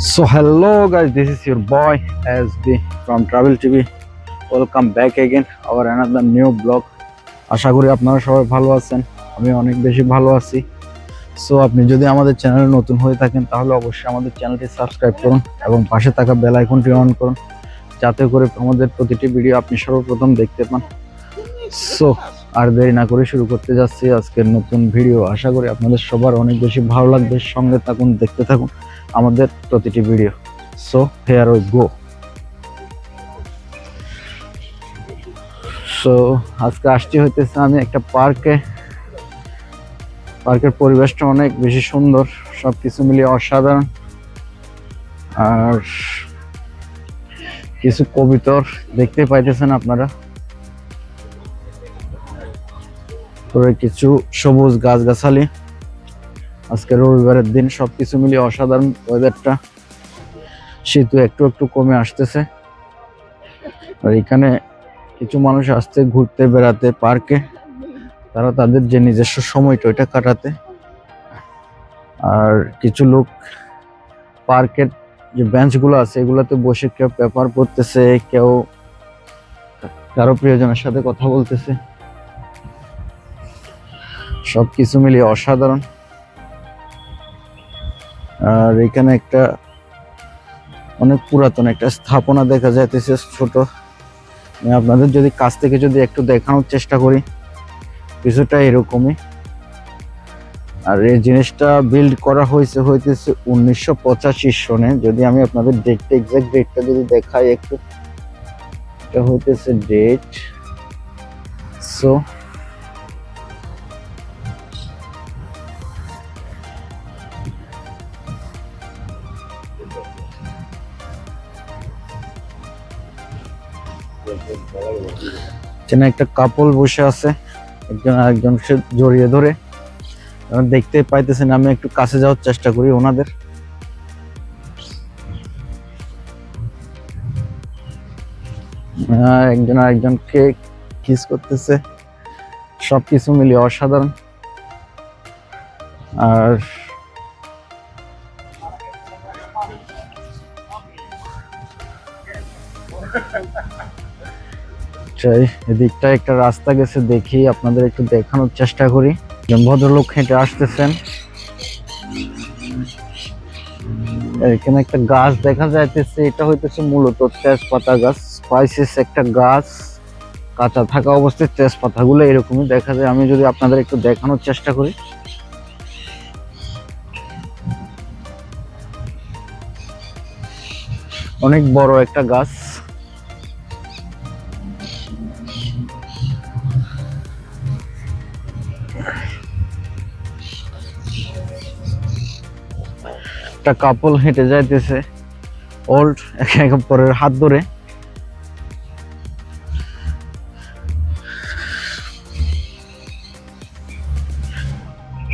So hello guys, this is your boy SB from Travel TV. Welcome back again our another new blog. আশা করি আপনারা সবাই ভালো আছেন আমি অনেক বেশি ভালো আছি সো আপনি যদি আমাদের চ্যানেলে নতুন হয়ে থাকেন তাহলে অবশ্যই আমাদের চ্যানেলটি সাবস্ক্রাইব করুন এবং পাশে থাকা বেল আইকনটি অন করুন যাতে করে আমাদের প্রতিটি ভিডিও আপনি সর্বপ্রথম দেখতে পান সো আর দেরি না করে শুরু করতে যাচ্ছি আজকের নতুন ভিডিও। আশা করি আপনাদের সবার অনেক বেশি ভালো লাগবে। সঙ্গে থাকুন, দেখতে থাকুন আমাদের প্রতিটি ভিডিও। সো হেয়ার ওই গো সো আজকে আসছি হইতেছে আমি একটা পার্কে। পার্কের পরিবেশটা অনেক বেশি সুন্দর সব কিছু মিলিয়ে অসাধারণ। আর কিছু কবিতর দেখতে পাইতেছেন আপনারা। তারপরে কিছু সবুজ গাছগাছালি। আজকে রবিবারের দিন সবকিছু মিলিয়ে অসাধারণ ওয়েদারটা শীত একটু একটু কমে আসতেছে। আর এখানে কিছু মানুষ আসছে ঘুরতে, বেড়াতে, পার্কে। তারা তাদের যে নিজস্ব সময়টা, ওইটা কাটাতে। আর কিছু লোক পার্কের যে বেঞ্চগুলো আছে, এগুলোতে বসে কেউ পেপার পড়তেছে, কেউ কারও প্রিয়জনের সাথে কথা বলতেছে। সব কিছু মিলিয়ে অসাধারণ। আর এখানে একটা অনেক পুরাতন একটা স্থাপনা দেখা যাইতেছে ছোট। আপনাদের যদি কাছ থেকে যদি একটু দেখানোর চেষ্টা করি, কিছুটা এরকমই। আর এই জিনিসটা বিল্ড করা হয়েছে, হইতেছে উনিশশো পঁচাশি সনে। যদি আমি আপনাদের ডেটটা এক্সাক্ট ডেটটা যদি দেখাই একটু, এটা হইতেছে ডেট সো এখানে একটা কাপল বসে আছে। একজন আরেকজন সে জড়িয়ে ধরে। দেখতে পাইতেছেন, আমি একটু কাছে যাওয়ার চেষ্টা করি ওনাদের। একজন আরেকজনকে কিস করতেছে। সবকিছু মিলিয়ে অসাধারণ। আর চাই এদিকটা একটা রাস্তা গেছে, দেখি আপনাদের একটু দেখানোর চেষ্টা করি। ভদ্রলোক হেঁটে আসতেছেন। এখানে একটা গাছ দেখা যাইতেছে, এটা হইতেছে মূলত তেজপাতা গাছ। স্পাইসিস একটা গাছ, কাঁচা থাকা অবস্থায় তেজপাতাগুলো এরকমই দেখা যায়। আমি যদি আপনাদের একটু দেখানোর চেষ্টা করি। অনেক বড় একটা গাছ। একটা কাপল হেঁটে যাইতেছে। ওল্ড একে পরের হাত ধরে।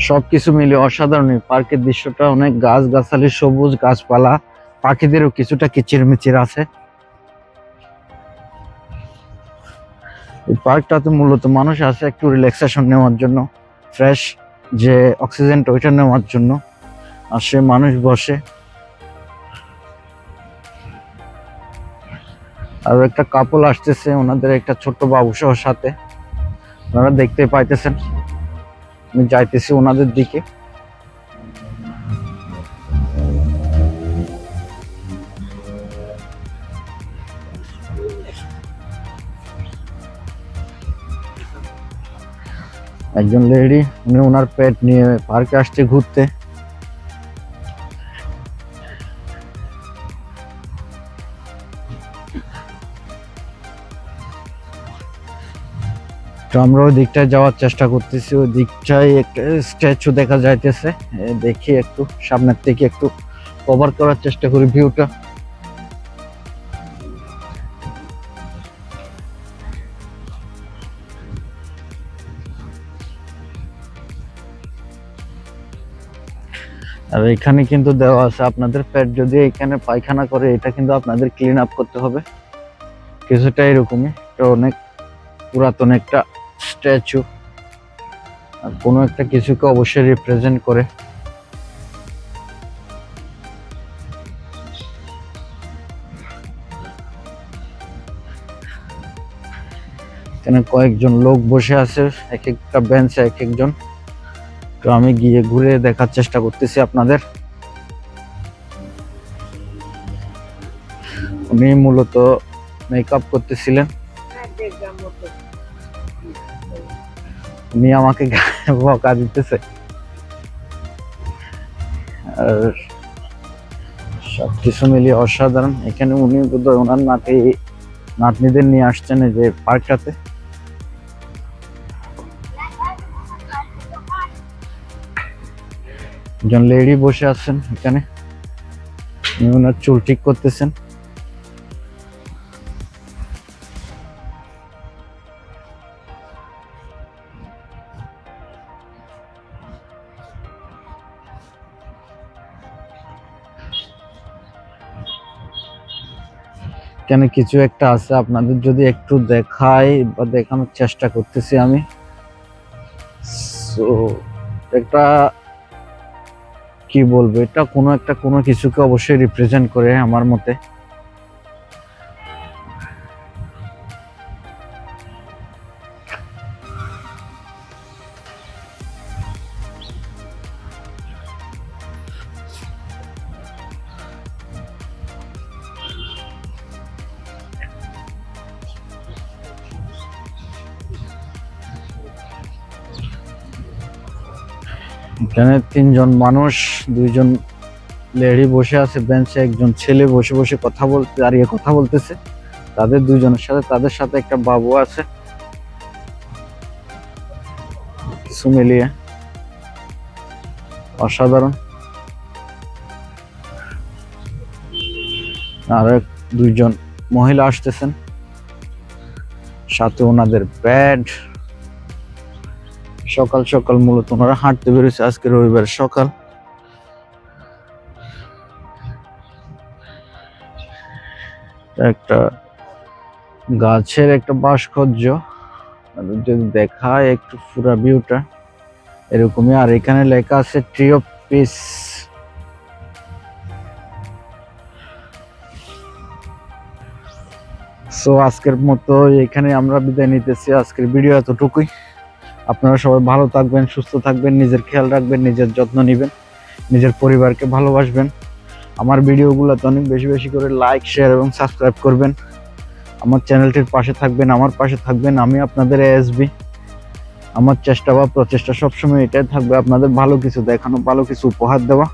সবকিছু মিলে অসাধারণ। পার্কের দৃশ্যটা অনেক গাছ গাছালি সবুজ গাছপালা, পাখিদেরও কিছুটা কিচির মিচির আছে। এই পার্কটাতে মূলত মানুষ আসে একটু রিল্যাক্সেশন নেওয়ার জন্য ফ্রেশ যে অক্সিজেনটা ওইটা নেওয়ার জন্য। আসে মানুষ বসে। আর একটা কাপল আসতেছে, ওনাদের একটা ছোট্ট বাবু সহ সাথে। ওনারা দেখতে পাইতেছেন। আমি যাইতেছি ওনাদের দিকে। একজন লেডি উনি ওনার পেট নিয়ে পার্কে আসছে ঘুরতে। তো আমরা ওই দিকটায় যাওয়ার চেষ্টা করতেছি। ওই দিকটায় একটা স্ট্যাচু দেখা যাইতেছে। দেখি একটু, সামনের থেকে একটু কভার করার চেষ্টা করি ভিউটা আর এখানে কিন্তু দেওয়া আছে, আপনাদের পেট যদি এখানে পায়খানা করে, এটা কিন্তু আপনাদের ক্লিন আপ করতে হবে। কিছুটা এরকমই, এটা অনেক পুরাতন একটা স্ট্যাচু। আর কোনো একটা কিছুকে অবশ্যই রিপ্রেজেন্ট করে। এখানে কয়েকজন লোক বসে আছে এক একটা বেঞ্চে এক একজন তো আমি গিয়ে ঘুরে দেখার চেষ্টা করতেছি আপনাদের। উনি মূলত মেকআপ করতেছিলেন। হ্যাঁ, উনি আমাকে বকা দিতেছে। আর সবকিছু মিলিয়ে অসাধারণ। এখানে উনি বোধহয় ওনার নাতি, নাতনিদের নিয়ে আসছেন যে পার্কটাতে। একজন লেডি বসে আছেন এখানে। উনি চুল ঠিক করতেছেন। এখানে কিছু একটা আছে, আপনাদের যদি একটু দেখাই বা দেখানোর চেষ্টা করতেছি আমি। সো একটা কি বলব? এটা কোনো একটা কোনো কিছুকে অবশ্যই রিপ্রেজেন্ট করে আমার মতে। এখানে তিনজন মানুষ, দুইজন লেডি বসে আছে বেঞ্চে, একজন ছেলে বসে বসে কথা বলতে, দাঁড়িয়ে কথা বলতেছে। তাদের দুইজনের সাথে, তাদের সাথে একটা বাবু আছে। কিছু মিলিয়ে। অসাধারণ। আর দুইজন মহিলা আসতেছেন। সাথে ওনাদের ব্যাড সকাল সকাল মূলত ওনারা হাঁটতে বেরোছে আজকে রবিবার সকাল। একটা গাছের একটা ভাস্কর্য যদি দেখায় একটু পুরা ভিউটা, এরকমই। আর এখানে লেখা আছে ট্রি অফ পিস সো আজকের মতো এখানে আমরা বিদায় নিতেছি। আজকের ভিডিও এতটুকুই। আপনারা সবাই ভালো থাকবেন, সুস্থ থাকবেন, নিজের খেয়াল রাখবেন, নিজের যত্ন নেবেন, নিজের পরিবারকে ভালোবাসবেন। আমার ভিডিওগুলোতে অনেক বেশি বেশি করে লাইক শেয়ার এবং সাবস্ক্রাইব করবেন। আমার চ্যানেলটির পাশে থাকবেন, আমার পাশে থাকবেন আমি আপনাদের এসবি আমার চেষ্টা বা প্রচেষ্টা সবসময় এটাই থাকবে, আপনাদের ভালো কিছু দেখানো, ভালো কিছু উপহার দেওয়া।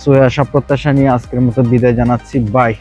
সো আশা প্রত্যাশা নিয়ে আজকের মতো বিদায় জানাচ্ছি বাই